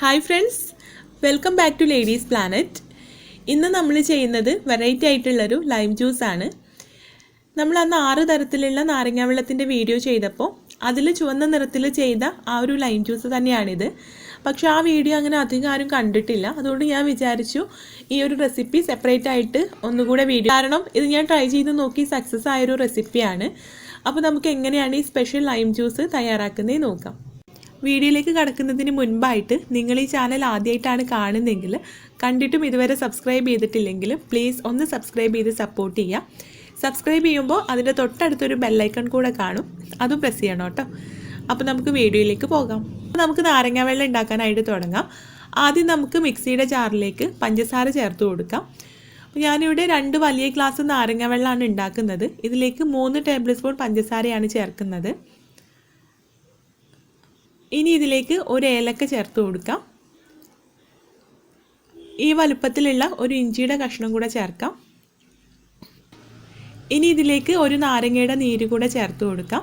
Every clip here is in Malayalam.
Hi friends welcome back to ladies planet ഇന്ന് നമ്മൾ ചെയ്യുന്നത് വെറൈറ്റി ആയിട്ടുള്ളൊരു ലൈം ജ്യൂസാണ് നമ്മൾ അന്ന് ആറ് തരത്തിലുള്ള നാരങ്ങ വെള്ളത്തിന്റെ വീഡിയോ ചെയ്തപ്പോൾ അതിൽ ചുവന്ന നിറത്തിൽ ചെയ്ത ആ ഒരു ലൈം ജ്യൂസ് തന്നെയാണിത്. പക്ഷേ ആ വീഡിയോ അങ്ങനെ അധികം ആരും കണ്ടിട്ടില്ല. അതുകൊണ്ട് ഞാൻ വിചാരിച്ചു ഈ ഒരു റെസിപ്പി സെപ്പറേറ്റ് ആയിട്ട് ഒന്നുകൂടെ വീഡിയോ കാരണം ഇത് ഞാൻ ട്രൈ ചെയ്ത് നോക്കി സക്സസ് ആയൊരു റെസിപ്പിയാണ് അപ്പോൾ നമുക്ക് എങ്ങനെയാണ് ഈ സ്പെഷ്യൽ ലൈം ജ്യൂസ് തയ്യാറാക്കുന്നത് നോക്കാം. വീഡിയോയിലേക്ക് കടക്കുന്നതിന് മുൻപായിട്ട് നിങ്ങൾ ഈ ചാനൽ ആദ്യമായിട്ടാണ് കാണുന്നതെങ്കിൽ കണ്ടിട്ടും ഇതുവരെ സബ്സ്ക്രൈബ് ചെയ്തിട്ടില്ലെങ്കിൽ പ്ലീസ് ഒന്ന് സബ്സ്ക്രൈബ് ചെയ്ത് സപ്പോർട്ട് ചെയ്യുക. സബ്സ്ക്രൈബ് ചെയ്യുമ്പോൾ അതിന്റെ തൊട്ടടുത്തൊരു ബെല്ലൈക്കൺ കൂടെ കാണും. അതും പ്രസ് ചെയ്യണം കേട്ടോ. അപ്പോൾ നമുക്ക് വീഡിയോയിലേക്ക് പോകാം. നമുക്ക് നാരങ്ങ വെള്ളം ഉണ്ടാക്കാനായിട്ട് തുടങ്ങാം. ആദ്യം നമുക്ക് മിക്സിയുടെ ജാറിലേക്ക് പഞ്ചസാര ചേർത്ത് കൊടുക്കാം. ഞാനിവിടെ രണ്ട് വലിയ ഗ്ലാസ് നാരങ്ങ വെള്ളമാണ് ഉണ്ടാക്കുന്നത്. ഇതിലേക്ക് മൂന്ന് ടേബിൾ സ്പൂൺ പഞ്ചസാരയാണ് ചേർക്കുന്നത്. ഇനി ഇതിലേക്ക് ഒരു ഏലക്ക ചേർത്ത് കൊടുക്കാം. ഈ വലുപ്പത്തിലുള്ള ഒരു ഇഞ്ചിയുടെ കഷ്ണം കൂടെ ചേർക്കാം. ഇനി ഇതിലേക്ക് ഒരു നാരങ്ങയുടെ നീര് കൂടെ ചേർത്ത് കൊടുക്കാം.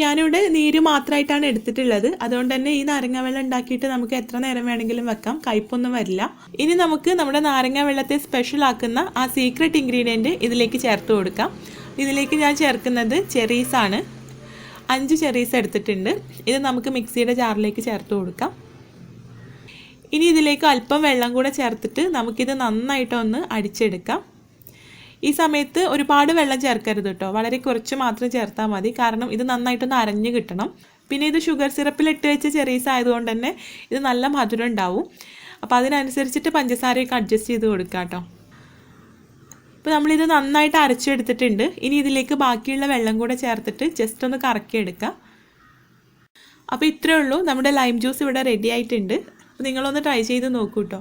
ഞാനിവിടെ നീര് മാത്രമായിട്ടാണ് എടുത്തിട്ടുള്ളത്. അതുകൊണ്ട് തന്നെ ഈ നാരങ്ങ വെള്ളം ഉണ്ടാക്കിയിട്ട് നമുക്ക് എത്ര നേരം വേണമെങ്കിലും വെക്കാം. കയ്പൊന്നും വരില്ല. ഇനി നമുക്ക് നമ്മുടെ നാരങ്ങ വെള്ളത്തെ സ്പെഷ്യൽ ആക്കുന്ന ആ സീക്രട്ട് ഇൻഗ്രീഡിയന്റ് ഇതിലേക്ക് ചേർത്ത് കൊടുക്കാം. ഇതിലേക്ക് ഞാൻ ചേർക്കുന്നത് ചെറീസാണ് അഞ്ച് ചെറീസ് എടുത്തിട്ടുണ്ട്. ഇത് നമുക്ക് മിക്സിയുടെ ജാറിലേക്ക് ചേർത്ത് കൊടുക്കാം. ഇനി ഇതിലേക്ക് അല്പം വെള്ളം കൂടെ ചേർത്തിട്ട് നമുക്കിത് നന്നായിട്ടൊന്ന് അടിച്ചെടുക്കാം. ഈ സമയത്ത് ഒരുപാട് വെള്ളം ചേർക്കരുത് കേട്ടോ. വളരെ കുറച്ച് മാത്രം ചേർത്താൽ മതി. കാരണം ഇത് നന്നായിട്ടൊന്ന് അരഞ്ഞ് കിട്ടണം. പിന്നെ ഇത് ഷുഗർ സിറപ്പിൽ ഇട്ട് വെച്ച ചെറീസ് ആയതുകൊണ്ട് തന്നെ ഇത് നല്ല മധുരം ഉണ്ടാവും. അപ്പോൾ അതിനനുസരിച്ചിട്ട് പഞ്ചസാരയൊക്കെ അഡ്ജസ്റ്റ് ചെയ്ത് കൊടുക്കാം കേട്ടോ. ഇപ്പോൾ നമ്മളിത് നന്നായിട്ട് അരച്ചെടുത്തിട്ടുണ്ട്. ഇനി ഇതിലേക്ക് ബാക്കിയുള്ള വെള്ളം കൂടെ ചേർത്തിട്ട് ജസ്റ്റ് ഒന്ന് കറക്കിയെടുക്കാം. അപ്പോൾ ഇത്രയേ ഉള്ളൂ. നമ്മുടെ ലൈം ജ്യൂസ് ഇവിടെ റെഡി ആയിട്ടുണ്ട്. അപ്പോൾ നിങ്ങളൊന്ന് ട്രൈ ചെയ്ത് നോക്കൂ കേട്ടോ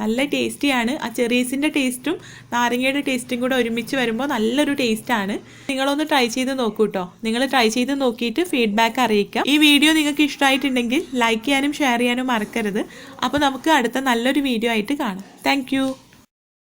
നല്ല ടേസ്റ്റിയാണ് ആ ചെറീസിന്റെ ടേസ്റ്റും നാരങ്ങയുടെ ടേസ്റ്റും കൂടെ ഒരുമിച്ച് വരുമ്പോൾ നല്ലൊരു ടേസ്റ്റാണ് നിങ്ങളൊന്ന് ട്രൈ ചെയ്ത് നോക്കൂ കേട്ടോ നിങ്ങൾ ട്രൈ ചെയ്ത് നോക്കിയിട്ട് ഫീഡ്ബാക്ക് അറിയിക്കാം. ഈ വീഡിയോ നിങ്ങൾക്ക് ഇഷ്ടമായിട്ടുണ്ടെങ്കിൽ ലൈക്ക് ചെയ്യാനും ഷെയർ ചെയ്യാനും മറക്കരുത്. അപ്പോൾ നമുക്ക് അടുത്ത നല്ലൊരു വീഡിയോ ആയിട്ട് കാണാം. താങ്ക്